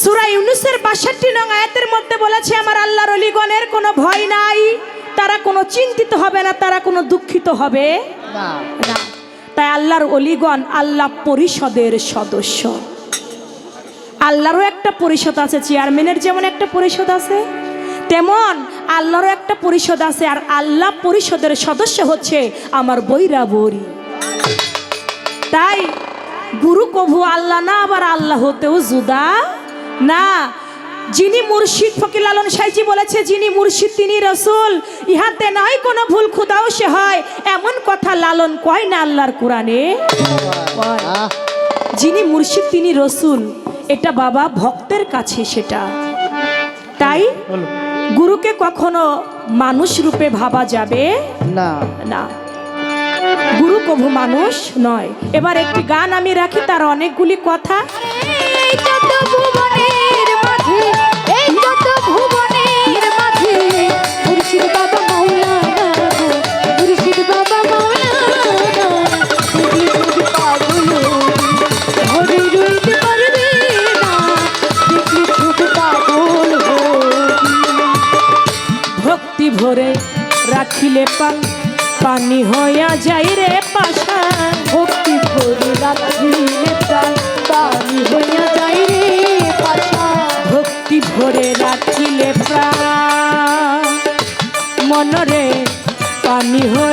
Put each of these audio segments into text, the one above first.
সুরা ইউনুসের বাষট্টি নং আয়াতের মধ্যে বলেছে, আমার আল্লাহর অলিগণের কোনো ভয় নাই। তারা কোনো চিন্তিত হবে না, তারা কোনো দুঃখিত হবে না। তাই আল্লাহর অলিগণ আল্লাহ পরিষদের সদস্য। আল্লাহরও একটা পরিষদ আছে, চেয়ারম্যানের যেমন একটা পরিষদ আছে, তেমন আল্লাহরও একটা পরিষদ আছে, আর আল্লাহ পরিষদের সদস্য হচ্ছে আমার বৈরা বরি তাই গুরু কভু আল্লাহ না, আবার আল্লাহ হতেও জুদা না যিনি মুর্শিদ ফকির লালন সাইজি বলেছে যিনি মুর্শিদ তিনি রসুল। ইহাতে নয় কোনো ভুল খুদাও সে হয়। এমন কথা লালন কয় না আল্লাহর কোরআনে? যিনি মুর্শিদ তিনি রসুল। এটা বাবা ভক্তের কাছে সেটা। তাই গুরুকে কখনো মানুষ রূপে ভাবা যাবে? না। না। গুরু কভু মানুষ নয়। এবার একটি গান আমি রাখি তার অনেকগুলি কথা। ভক্তি ভরে রাখিলে পান, পানি হইয়া যাই রে পাশা। ভক্তি ভরে রাখিলে পাল পানি হইয়া যাই রে পাশা। ভক্তি ভরে রাখিলে প্রাণ। মনরে পানি হইয়া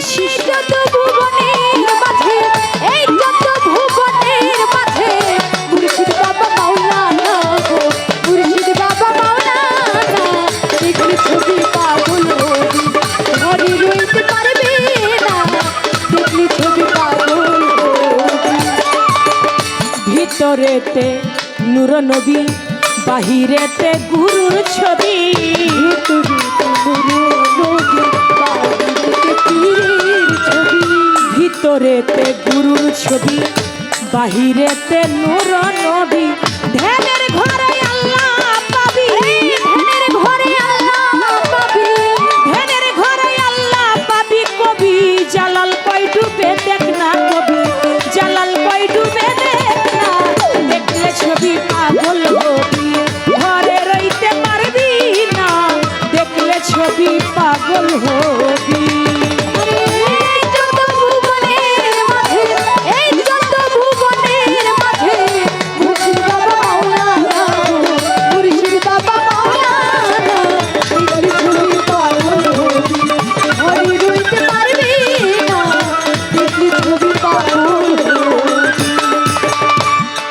শিষ্য যত ভুবনের মাঝে, এই যত ভুবনের মাঝে। মুর্শিদ ভিতরেতে নূর নবী, বাহিরেতে গুরুর ছবি। তুমি ভিতরেতে গুরুর ছবি, বাহিরেতে নূর নবী। ধ্যানের ঘরে আল্লাহ পাবি। ধ্যানের ঘরে আল্লাহ পাবে। ধ্যানের ঘরে আল্লাহ পাবি কবি। জালাল কই ডুবে দেখ না কবি। জালাল কই ডুবে দেখ না। দেখলে ছবি পাগল হবি। ঘরে রইতে পারবি না। দেখলে ছবি পাগল হবি।